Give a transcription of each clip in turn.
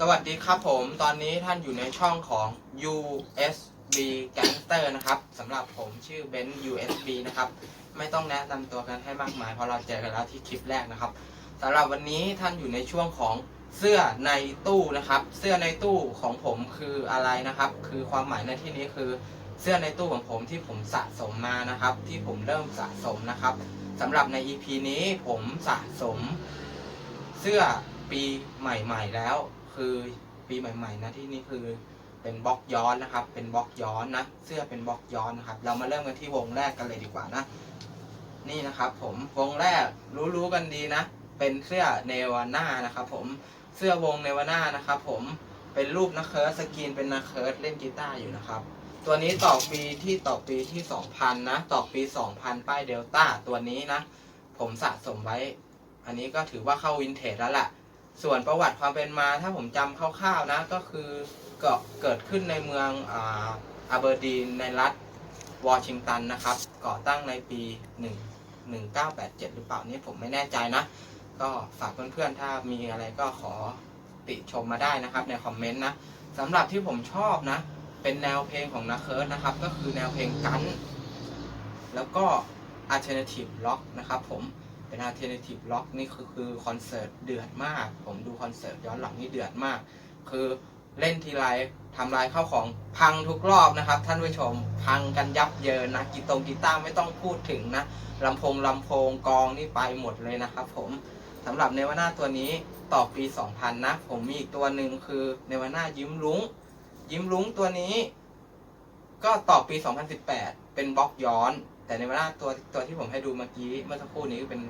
สวัสดีครับผม ตอนนี้ท่านอยู่ในช่องของ USB Gangster นะครับสำหรับผมชื่อเบนซ์ USB นะครับ ไม่ต้องแนะนำตัวกันให้มากมาย เพราะเราเจอกันแล้วที่คลิปแรกนะครับสำหรับวันนี้ท่านอยู่ในช่วงของเสื้อในตู้นะครับ เสื้อในตู้ของผมคืออะไรนะครับ คือความหมายในที่นี้คือเสื้อในตู้ของผมที่ผมสะสมมานะครับ ที่ผมเริ่มสะสมนะครับสำหรับใน EP นี้ผมสะสม เสื้อปีใหม่ ๆ แล้ว คือปีใหม่ ๆ นะที่นี่คือเป็นบล็อกย้อนนะครับ เป็นบล็อกย้อนนะ เสื้อเป็นบล็อกย้อนนะครับ เรามาเริ่มกันที่วงแรกกันเลยดีกว่านะ นี่นะครับ ผมวงแรกรู้ๆกันดีนะ เป็นเสื้อเนวาน่านะครับผมเสื้อวงเนวาน่านะครับ ผมเป็นรูปนักเคิร์สสกรีนเป็นนักเคิร์สเล่นกีตาร์อยู่นะครับ ตัวนี้ต่อปีที่ต่อปีที่ 2000 นะ ต่อปี 2000 ป้ายเดลต้าตัวนี้นะ ผมสะสมไว้ อันนี้ก็ถือว่าเข้าวินเทจแล้วแหละ ส่วนประวัติความเป็นมาถ้าผมจำคร่าวๆนะก็คือเกิดเกิดขึ้นในเมืองอาอเบอร์ดีนในรัฐวอชิงตันนะครับ ก่อตั้งในปี1 1987 หรือเปล่านี่ผมไม่แน่ใจนะ ก็ฝากเพื่อนๆ ถ้ามีอะไรก็ขอติชมมาได้นะครับในคอมเมนต์นะสำหรับที่ผมชอบนะ เป็นแนวเพลงของนักเคิร์สนะครับ ก็คือแนวเพลงกัน แล้วก็ alternative rock นะครับผม เป็น alternative rock นี่คือคือคอนเสิร์ตเดือดมาก ผมดูคอนเสิร์ตย้อนหลังนี่เดือดมาก คือเล่นทีไรทำลายข้าวของพังทุกรอบนะครับ ท่านผู้ชมพังกันยับเยินนะกีตงกีตาร์ไม่ต้องพูดถึงนะลำโพงลำโพงกองนี่ไปหมดเลยนะครับผมสำหรับเนวาน่าตัวนี้ต่อปี 2000 นะ ผมมีอีกตัวหนึ่งคือเนวาน่ายิ้มรุ้ง ยิ้มรุ้งตัวนี้ ก็ต่อปี 2018 เป็นบล็อกย้อน แต่ในเวลาตัวตัวที่ผมให้ดูเมื่อกี้เมื่อสักครู่นี้เป็น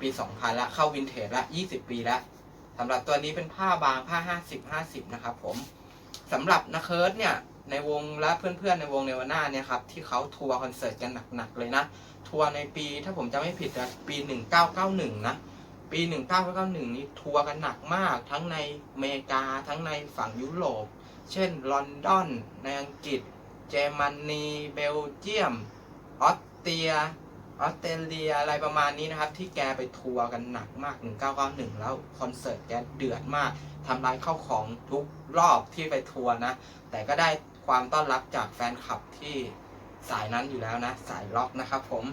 ปี 2000 ละ เข้าวินเทจละ 20 ปีละสำหรับตัวนี้เป็นผ้าบางผ้า 50 50 นะครับผมสำหรับนักเคิร์ดเนี่ย ในวงและเพื่อนๆ ในวงเนวาน่าเนี่ยครับที่เขาทัวร์คอนเสิร์ตกันหนักๆ เลยนะ ทัวร์ในปีถ้าผมจะไม่ผิดนะปี 1991 นะ ปี 1991 นี้ทัวร์กันหนักมาก ทั้งในอเมริกาทั้งในฝั่งยุโรป เช่นลอนดอนในอังกฤษเยอรมนีเบลเยียมออส เตียออสเตรเลียอะไรประมาณนี้นะครับ ที่แกไปทัวร์กันหนักมาก 1991 แล้วคอนเสิร์ตแกเดือดมากทำลายเข้าของทุกรอบที่ไปทัวร์นะ แต่ก็ได้ความต้อนรับจากแฟนคลับที่สายนั้นอยู่แล้วนะ สายล็อกนะครับผม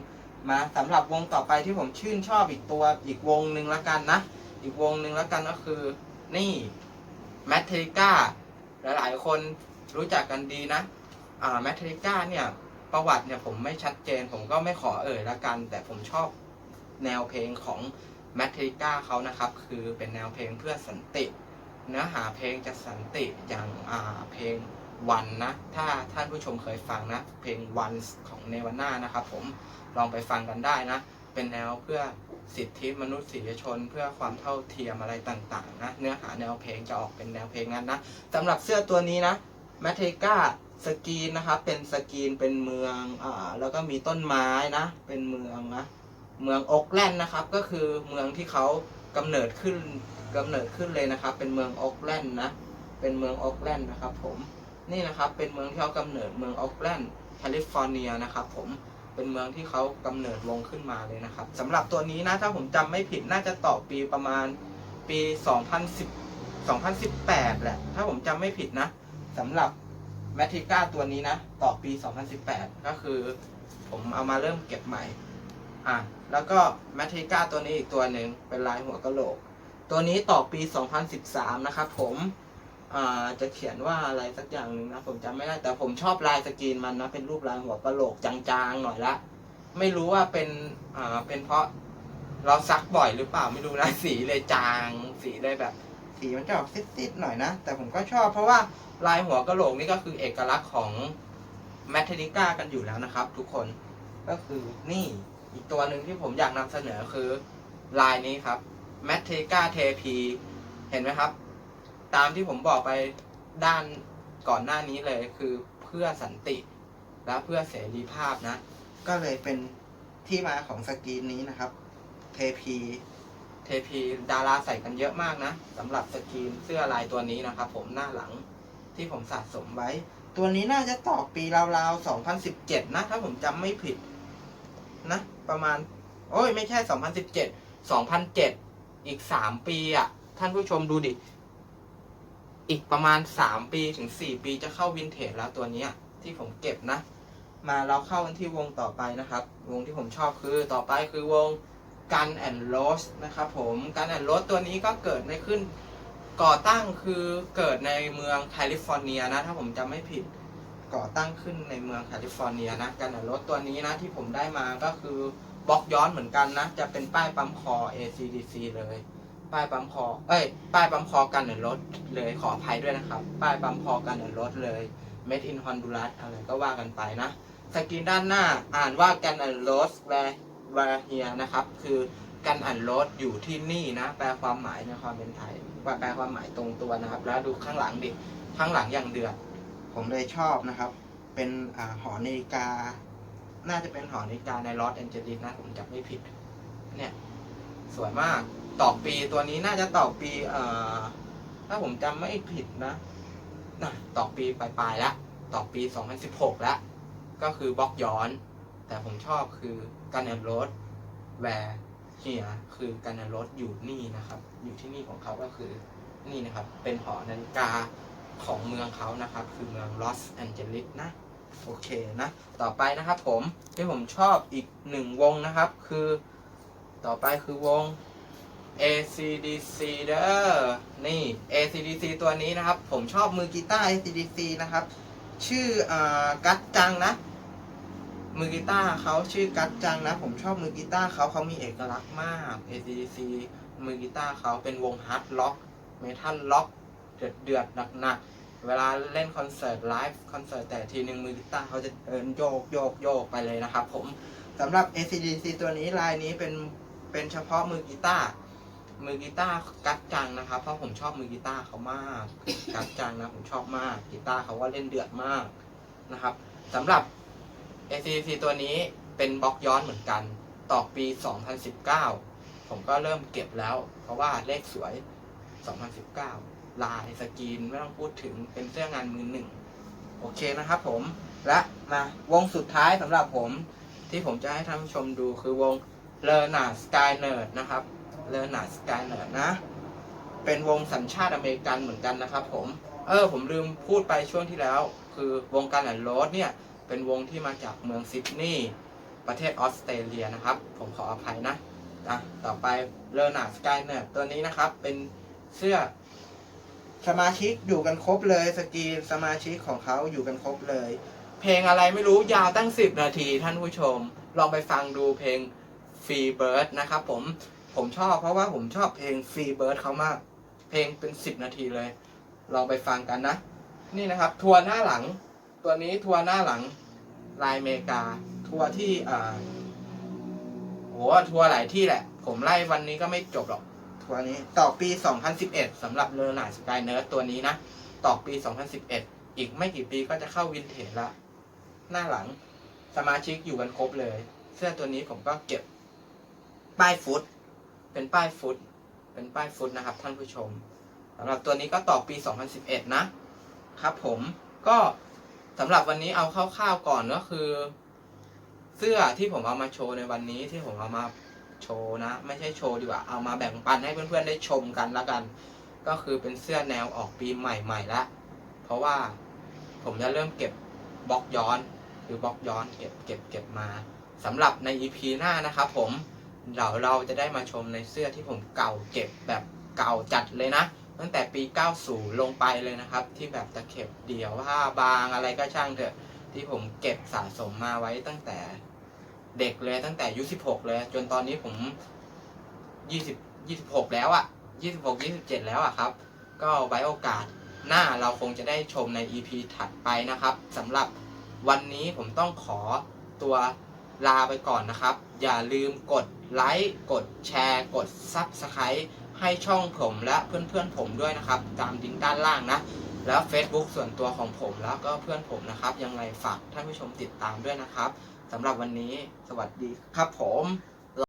มาสำหรับวงต่อไปที่ผมชื่นชอบอีกตัวอีกวงหนึ่งละกันนะ อีกวงหนึ่งละกันก็คือนี่แมทเทริก้าหลายๆ คนรู้จักกันดีนะอ่าแมทริก้าเนี่ย ประวัติเนี่ยผมไม่ชัดเจน ผมก็ไม่ขอเอ่ยละกัน แต่ผมชอบแนวเพลงของแมทริก้าเขานะครับ คือเป็นแนวเพลงเพื่อสันติ เนื้อหาเพลงจะสันติอย่างอ่าเพลงวันนะ ถ้าท่านผู้ชมเคยฟังนะ เพลงวันของเนวาน่านะครับผมลองไปฟังกันได้นะ เป็นแนวเพื่อสิทธิมนุษยชนเพื่อความเท่าเทียมอะไรต่างๆนะ เนื้อหาแนวเพลงจะออกเป็นแนวเพลงนั้นนะสำหรับเสื้อตัวนี้นะแมทเทกา สกรีนนะครับเป็นสกรีนเป็นเมืองอ่าแล้วก็มีต้นไม้นะ เป็นเมืองนะเมืองโอกแลนด์นะครับ ก็คือเมืองที่เขากำเนิดขึ้นกำเนิดขึ้นเลยนะครับ เป็นเมืองโอกแลนด์นะเป็นเมืองโอกแลนด์นะครับ ผมนี่นะครับเป็นเมืองที่เขากำเนิดเมืองโอกแลนด์แคลิฟอร์เนียนะครับ ผมเป็นเมืองที่เขากำเนิดวงขึ้นมาเลยนะครับสำหรับตัวนี้นะถ้าผมจำไม่ผิดน่าจะต่อปีประมาณปี 2010 2018แหละถ้าผมจำไม่ผิดนะสำหรับ แมทริก้าตัวนี้นะ ต่อปี 2018 ก็คือผมเอามาเริ่มเก็บใหม่ อะ แล้วก็แมทริก้าตัวนี้อีกตัวหนึ่งเป็นลายหัวกะโหลก ตัวนี้ต่อปี 2013 นะครับผม อ่า จะเขียนว่าอะไรสักอย่างหนึ่งนะ ผมจำไม่ได้ แต่ผมชอบลายสกรีนมันนะ เป็นรูปลายหัวกะโหลกจางๆ หน่อยละ ไม่รู้ว่าเป็น อ่า เป็นเพราะเราซักบ่อยหรือเปล่าไม่รู้นะ สีเลยจาง สีเลยแบบ สีมันจะออกซิดๆหน่อยนะ แต่ผมก็ชอบเพราะว่าลายหัวกระโหลกนี่ก็คือเอกลักษณ์ของแมทเทนิก้ากันอยู่แล้วนะครับ ทุกคนก็คือนี่อีกตัวหนึ่งที่ผมอยากนำเสนอคือลายนี้ครับแมทเทนิก้าเทพีเห็นไหมครับ ตามที่ผมบอกไปด้านก่อนหน้านี้เลยคือเพื่อสันติและเพื่อเสรีภาพนะ ก็เลยเป็นที่มาของสกรีนนี้นะครับ เทพี เทพีดาราใส่กันเยอะมากนะสำหรับสกรีนเสื้อลายตัวนี้นะครับผมหน้าหลังที่ผมสะสมไว้ ตัวนี้น่าจะต่อปีราวๆ 2017 นะ ถ้าผมจำไม่ผิดนะ ประมาณ โอ้ยไม่ใช่ 2017 2007 อีก 3 ปีอะ่ะ ท่านผู้ชมดูดิ อีกประมาณ 3 ปีถึง 4 ปีจะเข้าวินเทจแล้วตัวนี้ที่ผมเก็บนะ มาเราเข้ากันที่วงต่อไปนะครับ วงที่ผมชอบคือต่อไปคือวง Gun and Rose นะครับผม Gun and Rose ตัวนี้ก็เกิดในขึ้นก่อตั้งคือเกิดในเมืองแคลิฟอร์เนียนะ ถ้าผมจำไม่ผิดก่อตั้งขึ้นในเมืองแคลิฟอร์เนียนะ Gun and Rose ตัวนี้นะที่ผมได้มาก็คือบล็อกย้อนเหมือนกันนะ จะเป็นป้ายปั๊มคอ ACDC เลยป้ายปั๊มคอ เอ้ย ป้ายปั๊มคอกันเนรถเลยขออภัยด้วยนะครับ ป้ายปั๊มคอกันเนรถเลย Made in Honduras อะไรก็ว่ากันไปนะ สกรีนด้านหน้าอ่านว่ากันอันโรสแวร์แวร์เฮียนะครับ คือกันอันรสอยู่ที่นี่นะ แปลความหมายในความเป็นไทยว่าแปลความหมายตรงตัวนะครับ แล้วดูข้างหลังดิข้างหลังอย่างเดือด ผมเลยชอบนะครับ เป็นอหอนาฬิกา น่าจะเป็นหอนาฬิกาในลอสแอนเจลิสนะผมจำไม่ผิด เนี่ย สวยมากต่อปีตัวนี้น่าจะต่อปีเอ่อถ้าผมจำไม่ผิดนะนะต่อปีปลายๆแล้วต่อปี 2016 แล้ว ก็คือบล็อกย้อน แต่ผมชอบคือการเนโรถแวร์เฮียคือการเนโรถอยู่นี่นะครับ อยู่ที่นี่ของเขาก็คือนี่นะครับ เป็นหอนาฬิกาของเมืองเขานะครับ คือเมืองลอสแอนเจลิสนะ โอเคนะ ต่อไปนะครับผมที่ผมชอบอีกหนึ่งวงนะครับ คือต่อไปคือวง ACDC เด้อ นี่ ACDC ตัวนี้นะครับ ผมชอบมือกีตาร์ ACDC นะครับ ชื่ออกัตจังนะ มือกีตาร์เขาชื่อกัตจังนะ ผมชอบมือกีตาร์เขาเขามีเอกลักษณ์มาก ACDC มือกีตาร์เขาเป็นวงฮาร์ดล็อกเมทัลล็อกเดือดเดือดหนักๆเวลาเล่นคอนเสิร์ตไลฟ์คอนเสิร์ตแต่ทีหนึ่งมือกีตาร์เขาจะเดินโยกโยกโยกไปเลยนะครับผมสำหรับ ACDC ตัวนี้ลายนี้เป็นเป็นเฉพาะมือกีตาร์มือกีตาร์กัดจังนะครับ เพราะผมชอบมือกีตาร์เขามาก กัดจังนะผมชอบมากกีตาร์เขาว่าเล่นเดือดมากนะครับสำหรับ ACC ตัวนี้เป็นบล็อกย้อนเหมือนกัน ต่อปี 2019 ผมก็เริ่มเก็บแล้ว เพราะว่าเลขสวย 2019 ลายสกรีนไม่ต้องพูดถึงเป็นเสื้องานมือหนึ่ง โอเคนะครับผม และมาวงสุดท้ายสำหรับผมที่ผมจะให้ท่านผู้ชมดูคือวง l e r n a Sky Nerd นะครับ l e r n a Sky Nerd นะ เป็นวงสัญชาติอเมริกันเหมือนกันนะครับผม เออผมลืมพูดไปช่วงที่แล้ว คือวงการแอนโรสเนี่ย เป็นวงที่มาจากเมืองซิดนีย์ประเทศออสเตรเลียนะครับ ผมขออภัยนะอะต่อไปเลอร์นาสกายเนอร์ตัวนี้นะครับ เป็นเสื้อสมาชิกอยู่กันครบเลยสกรีนสมาชิกของเขาอยู่กันครบเลย เพลงอะไรไม่รู้ยาวตั้ง 10 นาทีท่านผู้ชม ลองไปฟังดูเพลง Free Bird นะครับผมผมชอบเพราะว่าผมชอบเพลง Free Bird เขามาก เพลงเป็น 10 นาทีเลย ลองไปฟังกันนะ นี่นะครับ ทัวร์หน้าหลัง ตัวนี้ทัวร์หน้าหลังลายเมกา ทัวร์ที่อ่าโหทัวร์หลายที่แหละ ผมไล่วันนี้ก็ไม่จบหรอก ทัวร์นี้ต่อปี 2011สำหรับเลอร์นาสกายเนิร์ดตัวนี้นะ ต่อปี 2011 อีกไม่กี่ปีก็จะเข้าวินเทจละ หน้าหลังสมาชิกอยู่กันครบเลย เสื้อตัวนี้ผมก็เก็บ ป้ายฟุต เป็นป้ายฟุต เป็นป้ายฟุตนะครับท่านผู้ชมสำหรับตัวนี้ก็ต่อปี 2011 นะ ครับผมก็ สำหรับวันนี้เอาคร่าวๆก่อนก็คือ เสื้อที่ผมเอามาโชว์ในวันนี้ที่ผมเอามาโชว์นะ ไม่ใช่โชว์ดีกว่าเอามาแบ่งปันให้เพื่อนๆได้ชมกันแล้วกัน ก็คือเป็นเสื้อแนวออกปีใหม่ๆแล้วเพราะว่าผมจะเริ่มเก็บบล็อกย้อนหรือบล็อกย้อนเก็บเก็บเก็บมาสำหรับใน EP หน้านะครับผมเดี๋ยวเราจะได้มาชมในเสื้อที่ผมเก่าเก็บแบบเก่าจัดเลยนะ ตั้งแต่ปี 90 ลงไปเลยนะครับ ที่แบบตะเข็บเดี่ยวผ้าบางอะไรก็ช่างเถอะ ที่ผมเก็บสะสมมาไว้ตั้งแต่เด็กเลยตั้งแต่อายุ16 เลย จนตอนนี้ผม 20 26 แล้วอะ26 27 แล้วอะ่ะครับ ก็ไว้โอกาสหน้าเราคงจะได้ชมใน EP ถัดไปนะครับสำหรับวันนี้ผมต้องขอตัวลาไปก่อนนะครับ อย่าลืมกดไลค์กดแชร์ กด Subscribe ให้ช่องผมและเพื่อนๆผมด้วยนะครับ ตามดิงด้านล่างนะ แล้ว Facebook ส่วนตัวของผมแล้วก็เพื่อนผมนะครับ ยังไงฝากท่านผู้ชมติดตามด้วยนะครับสำหรับวันนี้สวัสดีครับผม